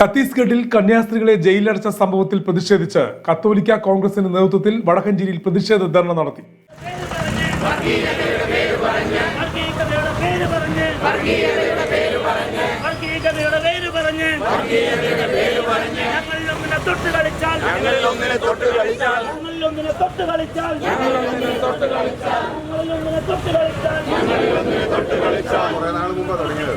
ഛത്തീസ്ഗഡിൽ കന്യാസ്ത്രീകളെ ജയിലിലടച്ച സംഭവത്തിൽ പ്രതിഷേധിച്ച് കത്തോലിക്ക കോൺഗ്രസിന്റെ നേതൃത്വത്തിൽ വടക്കഞ്ചേരിയിൽ പ്രതിഷേധ ധർണ നടത്തി. കളിച്ചാൽ കളിച്ചാൽ കളിച്ചാൽ കളിച്ചാൽ കളിച്ചാൽ കുറെ നാൾ മുമ്പ് തുടങ്ങിയത്.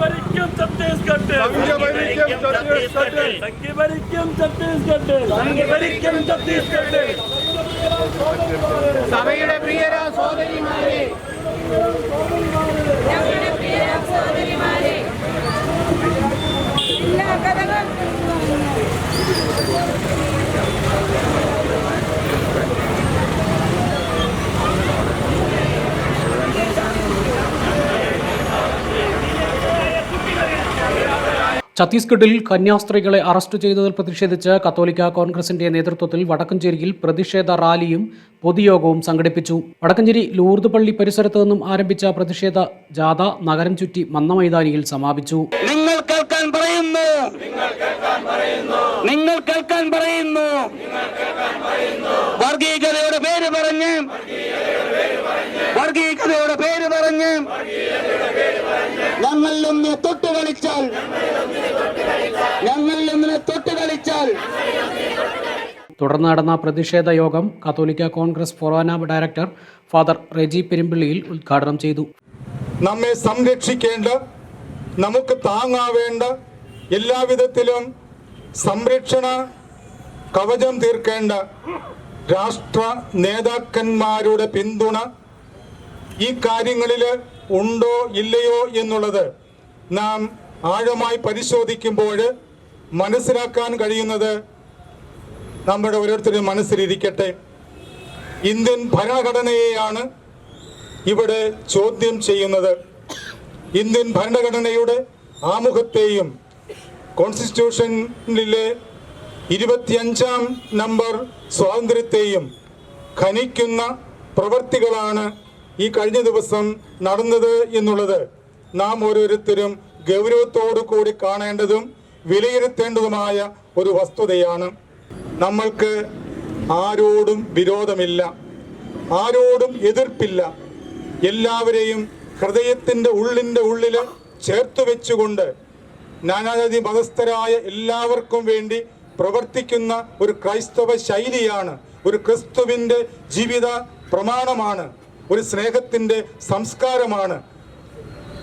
ഭരിക്കും ഛത്തീസ്ഗഡ് ഭരിക്കും ഛത്തീസ്ഗഡ്. സംഘി ഭരിക്കും ഛത്തീസ്ഗഡ് സംഘി ഭരിക്കും ഛത്തീസ്ഗഡ് സഭയുടെ പ്രിയരാ സോദരിമാരെ ഛത്തീസ്ഗഡിൽ കന്യാസ്ത്രീകളെ അറസ്റ്റ് ചെയ്തതിൽ പ്രതിഷേധിച്ച് കത്തോലിക്ക കോൺഗ്രസിന്റെ നേതൃത്വത്തിൽ വടക്കഞ്ചേരിയിൽ പ്രതിഷേധ റാലിയും പൊതുയോഗവും സംഘടിപ്പിച്ചു. വടക്കഞ്ചേരി ലൂർദ് പള്ളി പരിസരത്ത് നിന്നും ആരംഭിച്ച പ്രതിഷേധ ജാഥ നഗരം ചുറ്റി മന്ന മന്നമൈതാനിയിൽ സമാപിച്ചു. നിങ്ങൾ കേൾക്കാൻ പറയുന്നു. നിങ്ങൾ കേൾക്കാൻ പറയുന്നു. വർഗീയതയുടെ ഞങ്ങളിലൊന്ന് തൊട്ട് കളിച്ചാൽ. ഞങ്ങളിലൊന്നിനെ തൊട്ട് കളിച്ചാൽ. തുടർന്ന് നടന്ന പ്രതിഷേധ യോഗം കത്തോലിക്ക കോൺഗ്രസ് ഫൊറോന ഡയറക്ടർ ഫാദർ റെജി പെരുമ്പിള്ളിയിൽ ഉദ്ഘാടനം ചെയ്തു. നമ്മെ സംരക്ഷിക്കേണ്ട നമുക്ക് താങ്ങാവേണ്ട എല്ലാവിധത്തിലും സംരക്ഷണ കവചം തീർക്കേണ്ട രാഷ്ട്ര നേതാക്കന്മാരുടെ പിന്തുണ ഈ കാര്യങ്ങളിൽ ഉണ്ടോ ഇല്ലയോ എന്നുള്ളത് നാം ആഴമായി പരിശോധിക്കുമ്പോൾ മനസ്സിലാക്കാൻ കഴിയുന്നത് നമ്മുടെ ഓരോരുത്തരും മനസ്സിലിരിക്കട്ടെ. ഇന്ത്യൻ ഭരണഘടനയെയാണ് ഇവിടെ ചോദ്യം ചെയ്യുന്നത്. ഇന്ത്യൻ ഭരണഘടനയുടെ ആമുഖത്തെയും കോൺസ്റ്റിറ്റ്യൂഷനിലെ ഇരുപത്തിയഞ്ചാം നമ്പർ സ്വാതന്ത്ര്യത്തെയും ഖനിക്കുന്ന പ്രവർത്തികളാണ് ഈ കഴിഞ്ഞ ദിവസം നടന്നത് എന്നുള്ളത് നാം ഓരോരുത്തരും ഗൗരവത്തോടു കൂടി കാണേണ്ടതും വിലയിരുത്തേണ്ടതുമായ ഒരു വസ്തുതയാണ്. നമ്മൾക്ക് ആരോടും വിരോധമില്ല ആരോടും എതിർപ്പില്ല. എല്ലാവരെയും ഹൃദയത്തിന്റെ ഉള്ളിന്റെ ഉള്ളിൽ ചേർത്ത് വെച്ചുകൊണ്ട് നാനാജാതി മതസ്ഥരായ എല്ലാവർക്കും വേണ്ടി പ്രവർത്തിക്കുന്ന ഒരു ക്രൈസ്തവ ശൈലിയാണ് ഒരു ക്രിസ്തുവിന്റെ ജീവിത പ്രമാണമാണ്. ഒരു സ്നേഹത്തിന്റെ സംസ്കാരമാണ്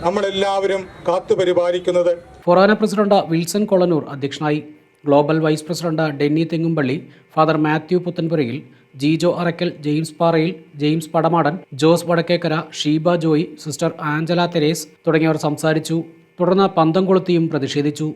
നമ്മളെല്ലാവരും കാത്തുപരിപാലിക്കുന്നത് ഫൊറാന പ്രസിഡന്റ് വിൽസൺ കൊളനൂർ അധ്യക്ഷനായി. Global vice president Denny Thengumpally father Mathew Puthenpurayil Jijo Arakkal James Parayil James Padamadan Jose Vadakkekara Sheeba Joy sister Angela Therese തുടങ്ങിയവർ സംസാരിച്ചു. തുടർന്ന് പന്തം കൊളുത്തിയും പ്രതിഷേധിച്ചു.